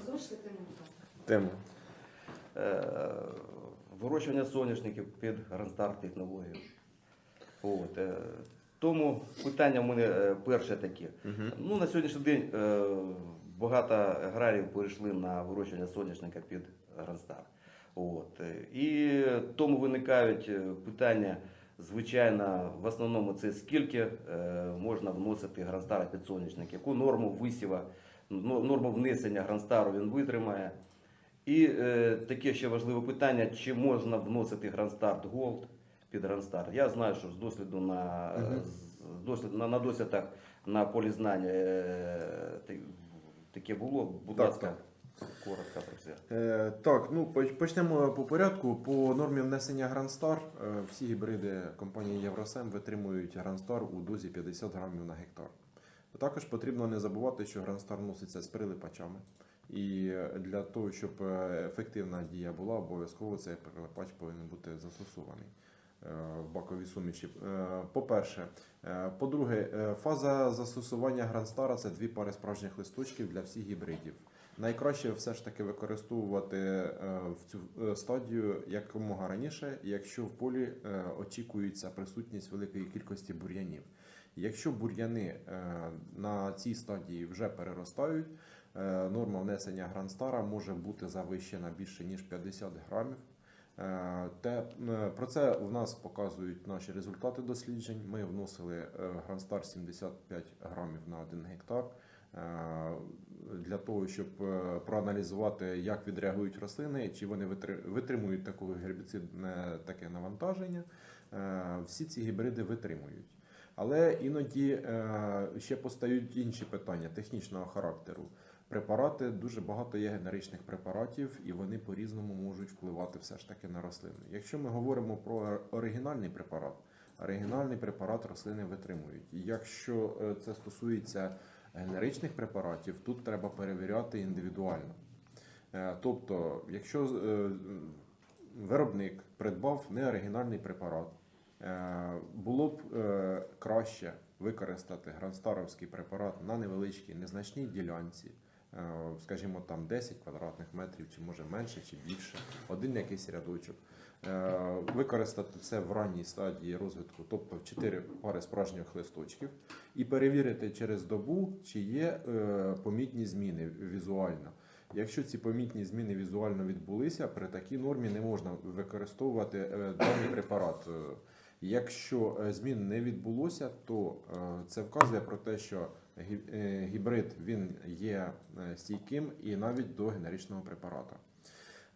Озвучте тему, будь ласка. Тему. Е, Вирощування соняшників під Грандстар технологію. От. е, Тому питання в мене е, перше таке. Угу. Ну, на сьогоднішній день е, багато аграріїв перейшли на вирощування соняшника під Грандстар. От. І тому виникають питання, звичайно, в основному це скільки е, можна вносити Грандстара під соняшник, яку норму висіва, норму внесення Грандстару він витримає. І е, таке ще важливе питання, чи можна вносити Грандстарт Голд під Грандстар. Я знаю, що з досвіду на, Мгм. з досвід, на, на досвідах на полі знання е, таке було. Будь Так, ласка, коротко про це. Е, так, ну почнемо по порядку. По нормі внесення Грандстар е, всі гібриди компанії Євросем витримують Грандстар у дозі 50 грамів на гектар. Також потрібно не забувати, що Гранстар носиться з прилипачами. І для того, щоб е, ефективна дія була, обов'язково цей прилипач повинен бути застосований е, в баковій суміші. Е, По-перше, По-друге, фаза застосування Гранстара це дві пари справжніх листочків для всіх гібридів. Найкраще все ж таки використовувати е, в цю е, стадію якомога раніше, якщо в полі е, очікується присутність великої кількості бур'янів. Якщо бур'яни на цій стадії вже переростають, норма внесення Грандстара може бути завищена більше ніж 50 грамів. Те, про це в нас показують наші результати досліджень. Ми вносили Грандстар 75 грамів на 1 гектар для того, щоб е, проаналізувати, як відреагують рослини, чи вони витримують таке гербіцидне таке навантаження. Е, Всі ці гібриди витримують. Але іноді е, ще постають інші питання технічного характеру. Препарати дуже багато є генеричних препаратів, і вони по-різному можуть впливати все ж таки на рослини. Якщо ми говоримо про оригінальний препарат, оригінальний препарат рослини витримують. Якщо е, це стосується генеричних препаратів, тут треба перевіряти індивідуально. Е, Тобто, якщо е, виробник придбав неоригінальний препарат, е, було б краще використати гранстаровський препарат на невеличкій незначній ділянці, скажімо, там 10 квадратних метрів, чи може менше, чи більше, один якийсь рядочок. Е, Використати це в ранній стадії розвитку, тобто в 4 пари справжніх листочків, і перевірити через добу, чи є е, помітні зміни візуально. Якщо ці помітні зміни візуально відбулися, при такій нормі не можна використовувати е, даний препарат. Якщо змін не відбулося, то це вказує про те, що гібрид він є стійким і навіть до генеричного препарата.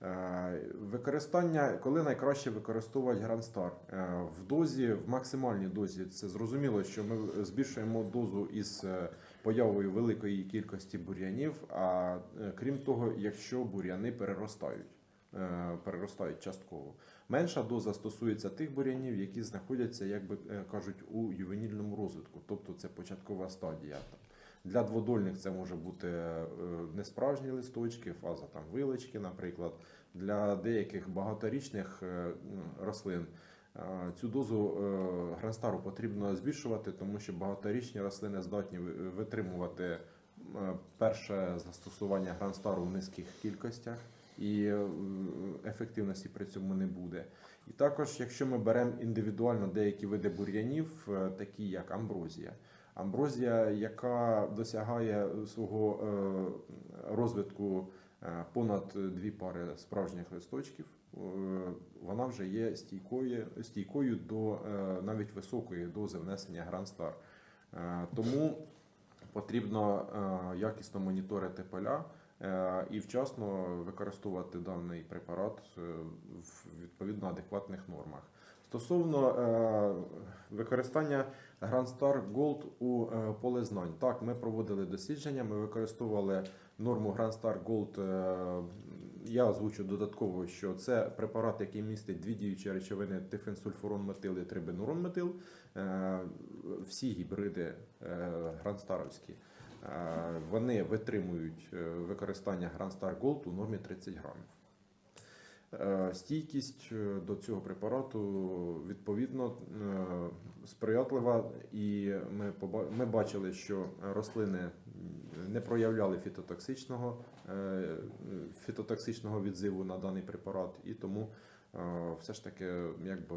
Е, Використання, коли найкраще використовувати Грандстар Е, в дозі, в максимальній дозі, це зрозуміло, що ми збільшуємо дозу із е, появою великої кількості бур'янів. А крім того, якщо бур'яни переростають, переростають частково. Менша доза стосується тих бур'янів, які знаходяться, як би кажуть, у ювенільному розвитку, тобто це початкова стадія. Для дводольних це може бути е, несправжні листочки, фаза там вилочки, наприклад. Для деяких багаторічних е, рослин е, цю дозу гранстару потрібно збільшувати, тому що багаторічні рослини здатні витримувати перше застосування гранстару в низьких кількостях і ефективності при цьому не буде. І також, якщо ми беремо індивідуально деякі види бур'янів, такі як амброзія. Амброзія, яка досягає свого е, розвитку е, понад дві пари справжніх листочків, е, вона вже є стійкою, стійкою до навіть високої дози внесення Грандстар. Е, Тому потрібно якісно моніторити поля і вчасно використовувати даний препарат в відповідно адекватних нормах. Стосовно е, використання Grandstar Gold у е, поле знань. Так, ми проводили дослідження, ми використовували норму Grandstar Gold. е, Я озвучу додатково, що це препарат, який містить дві діючі речовини тифенсульфурон метил і трибенурон метил. Е, Всі гібриди гранстаровські. Вони витримують використання Grandstar Gold у нормі 30 грамів. Е, Стійкість е, до цього препарату відповідно е, сприятлива, і ми, бачили, що рослини не проявляли фітотоксичного, фітотоксичного відзиву на даний препарат, і тому все ж таки якби,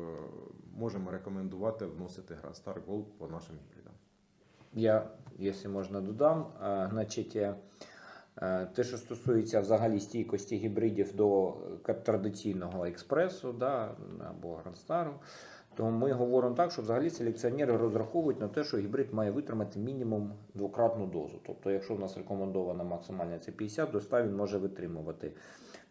можемо рекомендувати вносити Грастар Gold по нашим гібридам. Я, якщо можна, додам. Значить, те, що стосується взагалі стійкості гібридів до е, традиційного експресу да, або грандстару, то ми говоримо так, що взагалі селекціонери розраховують на те, що гібрид має витримати мінімум двократну дозу. Тобто, якщо в нас рекомендована максимальна це 50, до 100 він може витримувати.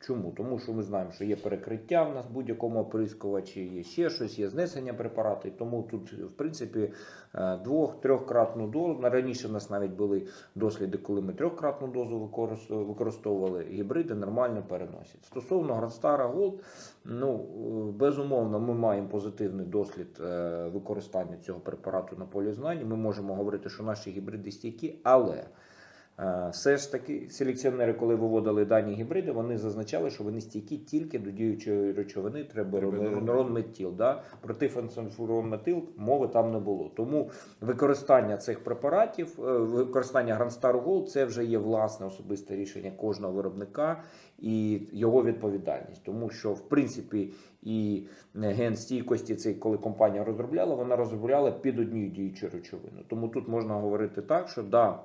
Чому? Тому що ми знаємо, що є перекриття в нас в будь-якому оприскувачі, є ще щось, є знесення препарату. Тому тут, в принципі, е, двох-трьохкратну дозу. Раніше в нас навіть були досліди, коли ми трьохкратну дозу використовували, гібриди, нормально переносять. Стосовно Грандстара Gold, ну е, безумовно, ми маємо позитивний дослід е, використання цього препарату на полі знань. Ми можемо говорити, що наші гібриди стійкі, але. Все ж таки, селекціонери, коли виводили дані гібриди, вони зазначали, що вони стійкі тільки до діючої речовини Трибенурон. трибенуронметіл. Да? Про тифенсульфуронметил мови там не було. Тому використання цих препаратів, е, використання Грандстару Gold це вже є власне особисте рішення кожного виробника і його відповідальність. Тому що, в принципі, і ген стійкості цей, коли компанія розробляла, вона розробляла під однією діючою речовиною. Тому тут можна говорити так, що да.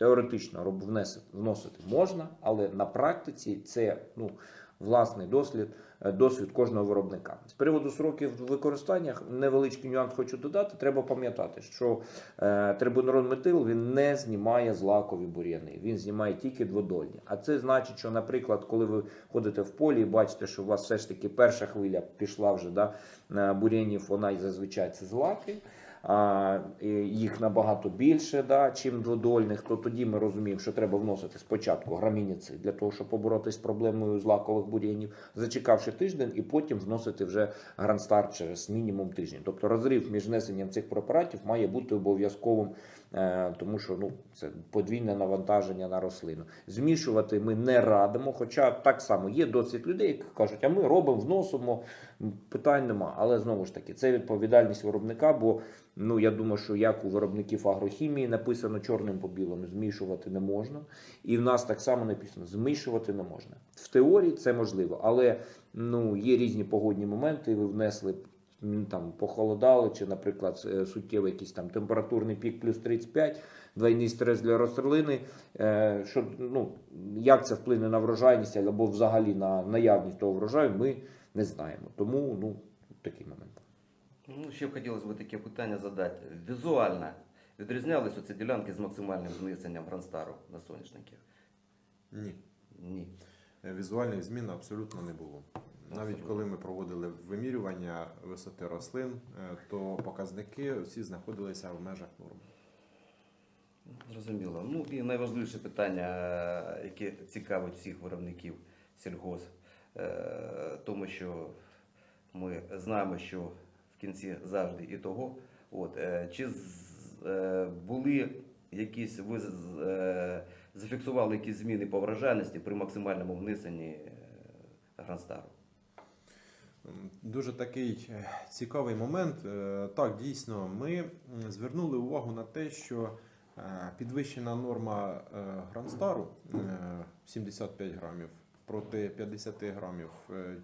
Теоретично роб- вносити можна, але на практиці це ну, власний дослід, е, досвід кожного виробника. З приводу сроків використання невеличкий нюанс хочу додати. Треба пам'ятати, що е, трибунорон метил він не знімає злакові бур'яни, він знімає тільки дводольні. А це значить, що, наприклад, коли ви ходите в полі і бачите, що у вас все ж таки перша хвиля пішла вже да, на бур'янів, вона і зазвичай це злаки їх набагато більше, да, чим дводольних, то тоді ми розуміємо, що треба вносити спочатку грамініцид для того, щоб поборотися з проблемою злакових бур'янів, зачекавши тиждень, і потім вносити вже грандстар через мінімум тиждень. Тобто розрив між внесенням цих препаратів має бути обов'язковим, е, тому що ну, це подвійне навантаження на рослину. Змішувати ми не радимо, хоча так само є досвід людей, які кажуть, а ми робимо, вносимо, питань нема. Але знову ж таки, це відповідальність виробника, бо Ну, я думаю, що як у виробників агрохімії написано чорним по білому, змішувати не можна. І в нас так само написано: змішувати не можна. В теорії це можливо, але ну, є різні погодні моменти. Ви внесли там похолодали, чи, наприклад, е, суттєвий якийсь там температурний пік плюс 35, двойний стрес для рослини. Е, Що, ну, як це вплине на врожайність або взагалі на наявність того врожаю, ми не знаємо. Тому ну, такий момент. Ну, ще б хотілося б таке питання задати. Візуально відрізнялися ці ділянки з максимальним знесенням гранстару на соняшниках? Ні. Ні. Е, Візуальних змін абсолютно не було. Навіть Абсолютно. коли ми проводили вимірювання висоти рослин, е, то показники всі знаходилися в межах норм. Зрозуміло. Ну і найважливіше питання, е, яке цікавить всіх виробників сільгос, е, тому що ми знаємо, що в кінці завжди і того. От, е, чи е, були якісь, ви е, зафіксували якісь зміни по врожайності при максимальному внесенні е, гранстару? Дуже такий е, цікавий момент. Е, Так, дійсно, ми звернули увагу на те, що е, підвищена норма е, гранстару е, 75 грамів проти 50 грамів е,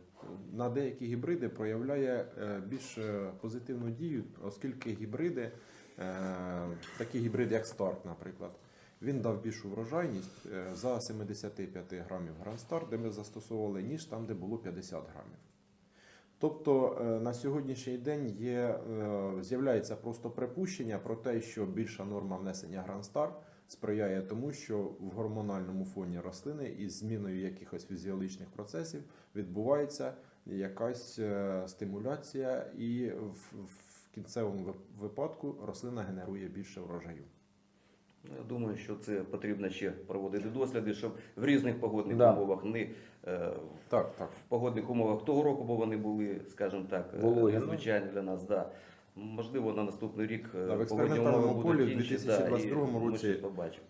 на деякі гібриди проявляє е, більш е, позитивну дію, оскільки гібриди, такі гібриди, як Старк, наприклад, він дав більшу врожайність за 75 грамів гранстар, де ми застосовували, ніж там, де було 50 грамів. Тобто на сьогоднішній день є, з'являється просто припущення про те, що більша норма внесення гранстар сприяє тому, що в гормональному фоні рослини із зміною якихось фізіологічних процесів відбувається якась е, стимуляція, і в, в кінцевому випадку рослина генерує більше врожаю. Ну, Я думаю, що це потрібно ще проводити досліди, щоб в різних погодних Да. умовах не е, Так, так. в погодних умовах того року, бо вони були, скажімо так, е, ну. незвичайні для нас. Да. Можливо, на наступний рік е, в експериментальному полі в інші, 2022 да, і ми році- побачимо.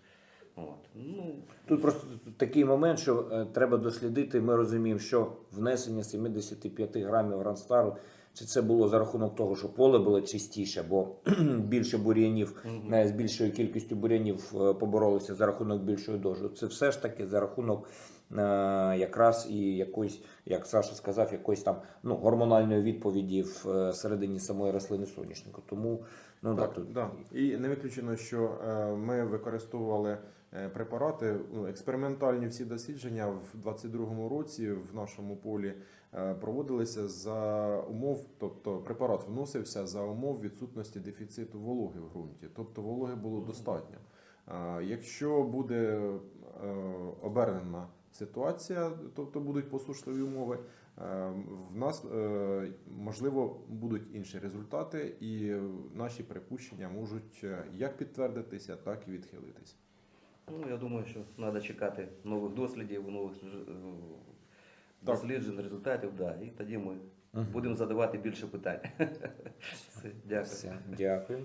От. Ну, Тут просто такий момент, що е, треба дослідити. Ми розуміємо, що внесення 75 грамів гранстару, чи це було за рахунок того, що поле було чистіше, бо більше бур'янів е, з більшою кількістю бур'янів е, поборолися за рахунок більшої дожу. Це все ж таки за рахунок якраз і якоїсь, як Саша сказав, якоїсь там ну, гормональної відповіді в е, середині самої рослини соняшнику. Тому ну да, тут да. І не виключено, що е, ми використовували е, препарати, ну, експериментальні всі дослідження в 2022 році в нашому полі е, проводилися за умов, тобто препарат вносився за умов відсутності дефіциту вологи в ґрунті, тобто вологи було достатньо. Е, Якщо буде е, обернена ситуація, тобто будуть посушливі умови, е, в нас е, можливо будуть інші результати, і наші припущення можуть е, як підтвердитися, так і відхилитися. ну, я думаю, що треба чекати нових дослідів, нових Так. досліджень, результатів, да, і тоді ми Мгм. будемо задавати більше питань. Все, Дякую. все. Дякую.